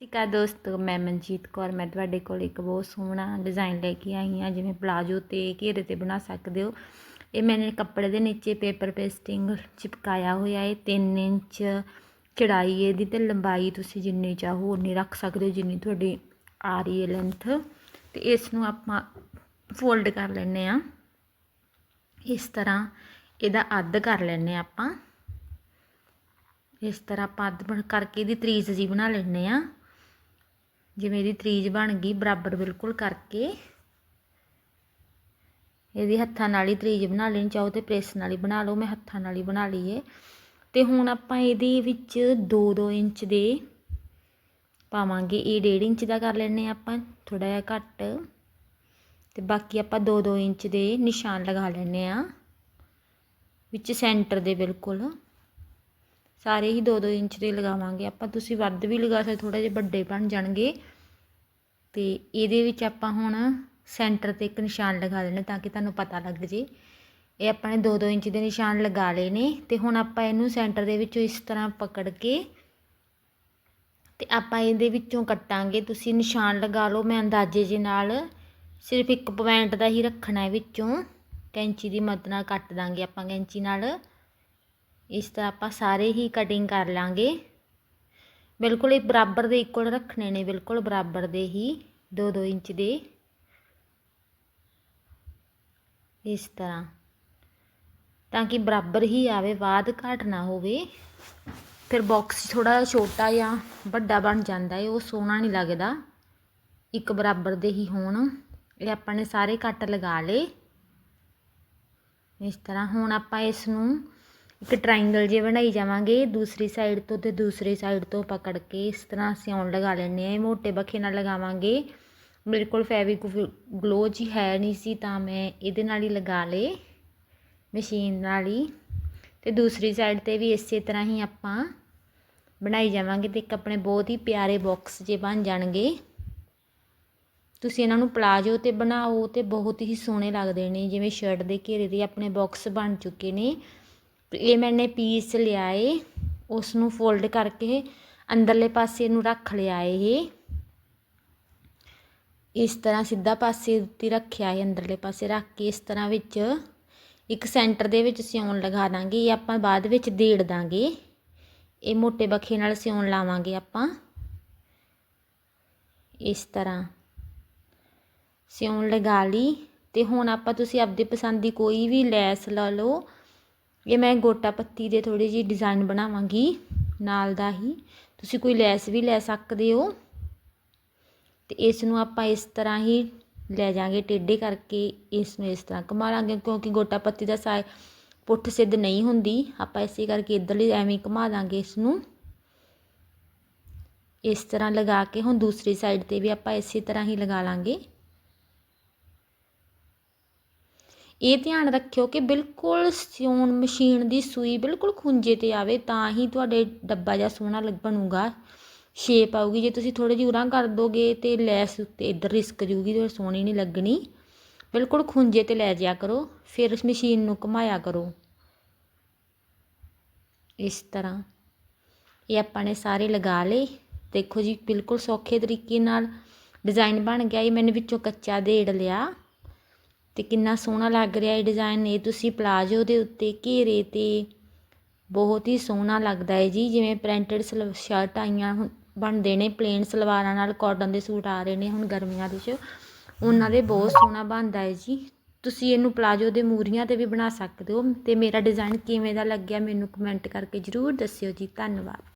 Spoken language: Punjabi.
ਠੀਕ ਆ ਦੋਸਤੋ, ਮੈਂ ਮਨਜੀਤ ਕੌਰ, ਮੈਂ ਤੁਹਾਡੇ ਕੋਲ ਇੱਕ ਬਹੁਤ ਸੋਹਣਾ ਡਿਜ਼ਾਈਨ ਲੈ ਕੇ ਆਈ ਹਾਂ, ਜਿਵੇਂ ਪਲਾਜੋ ਤੇ ਘੇਰੇ ਤੇ ਬਣਾ ਸਕਦੇ ਹੋ। ਇਹ ਮੈਨੇ ਕੱਪੜੇ ਦੇ ਨੀਚੇ ਪੇਪਰ ਪੇਸਟਿੰਗ ਚਿਪਕਾਇਆ ਹੋਇਆ ਹੈ 3 ਇੰਚ ਚੜਾਈ ਇਹਦੀ ਤੇ ਲੰਬਾਈ ਤੁਸੀਂ ਜਿੰਨੀ ਚਾਹੋ ਉਨੀ ਰੱਖ ਸਕਦੇ ਹੋ, ਜਿੰਨੀ ਤੁਹਾਡੀ ਆ ਰਹੀ ਹੈ ਲੈਂਥ ਤੇ ਇਸ ਨੂੰ ਆਪਾਂ ਫੋਲਡ ਕਰ ਲੈਨੇ ਆ ਇਸ ਤਰ੍ਹਾਂ ਇਹਦਾ ਅੱਧ ਕਰ ਲੈਨੇ ਆ ਆਪਾਂ। ਇਸ ਤਰ੍ਹਾਂ ਆਪਾਂ ਅੱਧ ਬਣ ਕਰਕੇ ਇਹਦੀ ਤਰੀਜ਼ ਜੀ ਬਣਾ ਲੈਨੇ ਆ ਜਿਵੇਂ ਇਹਦੀ ਤਰੀਜ਼ ਬਣ ਗਈ ਬਰਾਬਰ ਬਿਲਕੁਲ ਕਰਕੇ। ਇਹਦੀ ਹੱਥਾਂ ਨਾਲ ਹੀ ਤਰੀਜ਼ ਬਣਾ ਲੈਣੀ ਚਾਹੋ ਤੇ ਪ੍ਰੈਸ ਨਾਲ ਹੀ ਬਣਾ ਲਓ, ਮੈਂ ਹੱਥਾਂ ਨਾਲ ਹੀ ਬਣਾ ਲਈ ਏ। ਤੇ ਹੁਣ ਆਪਾਂ ਇਹਦੇ ਵਿੱਚ 2-2 ਇੰਚ ਦੇ ਪਾਵਾਂਗੇ, ਇਹ 1.5 ਇੰਚ ਦਾ ਕਰ ਲੈਣੇ ਆਪਾਂ ਥੋੜਾ ਜਿਹਾ ਘੱਟ। ਤੇ ਬਾਕੀ ਆਪਾਂ 2-2 ਇੰਚ ਦੇ ਨਿਸ਼ਾਨ ਲਗਾ ਲੈਣੇ ਆ ਵਿੱਚ ਸੈਂਟਰ ਦੇ ਬਿਲਕੁਲ। ਸਾਰੇ ਹੀ 2-2 ਇੰਚ ਦੇ ਲਗਾਵਾਂਗੇ ਆਪਾਂ, ਤੁਸੀਂ ਵੱਧ ਵੀ ਲਗਾ ਸਕਦੇ ਥੋੜਾ ਜਿਹਾ ਵੱਡੇ ਬਣ ਜਾਣਗੇ। ਤੇ ਇਹਦੇ ਵਿੱਚ ਆਪਾਂ ਹੁਣ ਸੈਂਟਰ ਤੇ ਇੱਕ ਨਿਸ਼ਾਨ ਲਗਾ ਦੇਣਾ ਤਾਂ ਕਿ ਤੁਹਾਨੂੰ ਪਤਾ ਲੱਗ ਜੇ। ਇਹ ਆਪਾਂ ਨੇ 2-2 ਇੰਚ ਦੇ ਨਿਸ਼ਾਨ ਲਗਾ ਲਏ ਨੇ ਤੇ ਹੁਣ ਆਪਾਂ ਇਹਨੂੰ ਸੈਂਟਰ ਦੇ ਵਿੱਚੋਂ ਇਸ ਤਰ੍ਹਾਂ ਪਕੜ ਕੇ ਤੇ ਆਪਾਂ ਇਹਦੇ ਵਿੱਚੋਂ ਕੱਟਾਂਗੇ। ਤੁਸੀਂ ਨਿਸ਼ਾਨ ਲਗਾ ਲਓ, ਮੈਂ ਅੰਦਾਜ਼ੇ ਦੇ ਨਾਲ ਸਿਰਫ ਇੱਕ ਪੁਆਇੰਟ ਦਾ ਹੀ ਰੱਖਣਾ ਹੈ ਵਿੱਚੋਂ। ਕੈਂਚੀ ਦੀ ਮਦਦ ਨਾਲ ਕੱਟ ਦਾਂਗੇ ਆਪਾਂ ਕੈਂਚੀ ਨਾਲ। ਇਸ ਤਰ੍ਹਾਂ ਆਪਾਂ ਸਾਰੇ ਹੀ ਕਟਿੰਗ ਕਰ ਲਾਂਗੇ। ਬਿਲਕੁਲ ਇਹ ਬਰਾਬਰ ਦੇ ਇਕੁਅਲ ਰੱਖਣੇ ਨੇ, ਬਿਲਕੁਲ ਬਰਾਬਰ ਦੇ ਹੀ 2-2 ਇੰਚ ਦੇ। ਇਸ ਤਰ੍ਹਾਂ। ਤਾਂ ਕਿ ਬਰਾਬਰ ਹੀ ਆਵੇ ਬਾਅਦ ਘਟ ਨਾ ਹੋਵੇ। ਫਿਰ ਬਾਕਸ ਥੋੜਾ ਛੋਟਾ ਜਾਂ ਵੱਡਾ ਬਣ ਜਾਂਦਾ ਹੈ ਉਹ ਸੋਹਣਾ ਨਹੀਂ ਲੱਗਦਾ। ਇੱਕ ਬਰਾਬਰ ਦੇ ਹੀ ਹੋਣ। ਇਹ ਆਪਾਂ ਨੇ ਸਾਰੇ ਕੱਟ ਲਗਾ ਲਏ। ਇਸ ਤਰ੍ਹਾਂ ਹੁਣ ਆਪਾਂ ਇਸ ਨੂੰ ਇੱਕ ਟਰਾਇੰਗਲ ਜੇ ਬਣਾਈ ਜਾਵਾਂਗੇ, ਦੂਸਰੀ ਸਾਈਡ ਤੋਂ ਅਤੇ ਦੂਸਰੀ ਸਾਈਡ ਤੋਂ ਪਕੜ ਕੇ ਇਸ ਤਰ੍ਹਾਂ ਸਿਉਣ ਲਗਾ ਲੈਂਦੇ ਹਾਂ। ਮੋਟੇ ਬੱਖੇ ਨਾਲ ਲਗਾਵਾਂਗੇ। ਮੇਰੇ ਕੋਲ ਫੈਵਿਕ ਗਲੋ ਜੀ ਹੈ ਨਹੀਂ ਸੀ ਤਾਂ ਮੈਂ ਇਹਦੇ ਨਾਲ ਹੀ ਲਗਾ ਲਏ ਮਸ਼ੀਨ ਨਾਲ ਹੀ। ਤੇ ਦੂਸਰੀ ਸਾਈਡ ਤੇ ਵੀ ਇਸੇ ਤਰ੍ਹਾਂ ਹੀ ਆਪਾਂ ਬਣਾਈ ਜਾਵਾਂਗੇ ਤੇ ਇੱਕ ਆਪਣੇ ਬਹੁਤ ਹੀ ਪਿਆਰੇ ਬਾਕਸ ਜੇ ਬਣ ਜਾਣਗੇ। ਤੁਸੀਂ ਇਹਨਾਂ ਨੂੰ ਪਲਾਜੋ ਤੇ ਬਣਾਓ ਤੇ ਬਹੁਤ ਹੀ ਸੋਹਣੇ ਲੱਗਦੇ ਨੇ, ਜਿਵੇਂ ਸ਼ਰਟ ਦੇ ਘੇਰੇ ਦੇ ਆਪਣੇ ਬਾਕਸ ਬਣ ਚੁੱਕੇ ਨੇ। ਇਹ ਮੈਨੇ ਪੀਸ ਲਿਆ ਏ। ਉਸ ਨੂੰ ਫੋਲਡ ਕਰਕੇ ਅੰਦਰਲੇ ਪਾਸੇ ਨੂੰ ਰੱਖ ਲਿਆ ਇਹ। ਇਸ ਤਰ੍ਹਾਂ ਸਿੱਧਾ ਪਾਸੇ ਉੱਤੇ ਰੱਖਿਆ ਹੈ ਅੰਦਰਲੇ ਪਾਸੇ ਰੱਖ ਕੇ ਇਸ ਤਰ੍ਹਾਂ ਵਿੱਚ ਇੱਕ ਸੈਂਟਰ ਦੇ ਵਿੱਚ ਸਿਉਣ ਲਗਾ ਦਾਂਗੇ। ਇਹ ਆਪਾਂ ਬਾਅਦ ਵਿੱਚ ਦੇੜ ਦਾਂਗੇ। ਇਹ ਮੋਟੇ ਬੱਖੇ ਨਾਲ ਸਿਉਣ ਲਾਵਾਂਗੇ ਆਪਾਂ। ਇਸ ਤਰ੍ਹਾਂ ਸਿਉਣ ਲਗਾ ਲਈ। ਤੇ ਹੁਣ ਆਪਾਂ ਤੁਸੀਂ ਆਪਦੇ ਪਸੰਦ ਦੀ ਕੋਈ ਵੀ ਲੈਸ ਲਾ ਲਓ। ਇਹ ਮੈਂ ਗੋਟਾ ਪੱਤੀ ਦੇ ਥੋੜੀ ਜਿਹੀ ਡਿਜ਼ਾਈਨ ਬਣਾਵਾਂਗੀ, ਨਾਲ ਦਾ ਹੀ। ਤੁਸੀਂ ਕੋਈ ਲੈਸ ਵੀ ਲੈ ਸਕਦੇ ਹੋ। ਤੇ ਇਸ ਨੂੰ ਆਪਾਂ ਇਸ ਤਰ੍ਹਾਂ ਹੀ ਲੈ ਜਾਾਂਗੇ ਟੇਢੇ ਕਰਕੇ ਇਸ ਨੂੰ ਇਸ ਤਰ੍ਹਾਂ ਘੁਮਾ ਲਾਂਗੇ ਕਿਉਂਕਿ ਗੋਟਾ ਪੱਤੀ ਦਾ ਸਾਈ ਪੁੱਠ ਸਿੱਧ ਨਹੀਂ ਹੁੰਦੀ। ਆਪਾਂ ਇਸੇ ਕਰਕੇ ਇੱਧਰਲੀ ਐਵੇਂ ਘੁਮਾ ਦਾਂਗੇ ਇਸ ਨੂੰ ਇਸ ਤਰ੍ਹਾਂ ਲਗਾ ਕੇ ਹੁਣ ਦੂਸਰੀ ਸਾਈਡ ਤੇ ਵੀ ਆਪਾਂ ਇਸੇ ਤਰ੍ਹਾਂ ਹੀ ਲਗਾ ਲਾਂਗੇ। ਇਹ ਧਿਆਨ ਰੱਖਿਓ ਕਿ ਬਿਲਕੁਲ ਸਿਉਣ ਮਸ਼ੀਨ ਦੀ ਸੂਈ ਬਿਲਕੁਲ ਖੁੰਝੇ ਤੇ ਆਵੇ, ਤਾਂ ਹੀ ਤੁਹਾਡੇ ਡੱਬਾ ਜਿਹਾ ਸੋਹਣਾ ਲੱਗ ਬਣੂਗਾ। ਸ਼ੇਪ ਆਊਗੀ, ਜੇ ਤੁਸੀਂ ਥੋੜ੍ਹੇ ਜਿਹੀ ਉਰਾਂ ਕਰ ਦੋਗੇ ਤੇ ਲੈਸ ਉੱਤੇ ਇੱਧਰ ਰਿਸਕ ਜੂਗੀ, ਤੇ ਸੋਹਣੀ ਨਹੀਂ ਲੱਗਣੀ। ਬਿਲਕੁਲ ਖੁੰਝੇ ਤੇ ਲੈ ਜਾਇਆ ਕਰੋ, ਫਿਰ ਇਸ ਮਸ਼ੀਨ ਨੂੰ ਘੁਮਾਇਆ ਕਰੋ। ਇਸ ਤਰ੍ਹਾਂ। ਇਹ ਆਪਾਂ ਨੇ ਸਾਰੇ ਲਗਾ ਲਏ। ਦੇਖੋ ਜੀ, ਬਿਲਕੁਲ ਸੌਖੇ ਤਰੀਕੇ ਨਾਲ ਡਿਜ਼ਾਈਨ ਬਣ ਗਿਆ। ਇਹ ਮੈਨੇ ਵਿੱਚੋਂ ਕੱਚਾ ਦੇੜ ਲਿਆ। ਅਤੇ ਕਿੰਨਾ ਸੋਹਣਾ ਲੱਗ ਰਿਹਾ ਇਹ ਡਿਜ਼ਾਇਨ ਇਹ ਤੁਸੀਂ ਪਲਾਜੋ ਦੇ ਉੱਤੇ ਘੇਰੇ ਤੇ ਬਹੁਤ ਹੀ ਸੋਹਣਾ ਲੱਗਦਾ ਹੈ ਜੀ। ਜਿਵੇਂ ਪ੍ਰਿੰਟਡ ਸ਼ਰਟ ਆਈਆਂ ਹੁਣ ਬਣਦੇ ਨੇ ਪਲੇਨ ਸਲਵਾਰਾਂ ਨਾਲ ਕਾਟਨ ਦੇ ਸੂਟ ਆ ਰਹੇ ਨੇ ਹੁਣ ਗਰਮੀਆਂ ਦੇ 'ਚ ਉਹਨਾਂ ਦੇ ਬਹੁਤ ਸੋਹਣਾ ਬਣਦਾ ਹੈ ਜੀ। ਤੁਸੀਂ ਇਹਨੂੰ ਪਲਾਜੋ ਦੇ ਮੂਰੀਆਂ ਤੇ ਵੀ ਬਣਾ ਸਕਦੇ ਹੋ। ਅਤੇ ਮੇਰਾ ਡਿਜ਼ਾਇਨ ਕਿਵੇਂ ਦਾ ਲੱਗਿਆ ਮੈਨੂੰ ਕਮੈਂਟ ਕਰਕੇ ਜ਼ਰੂਰ ਦੱਸਿਓ ਜੀ। ਧੰਨਵਾਦ।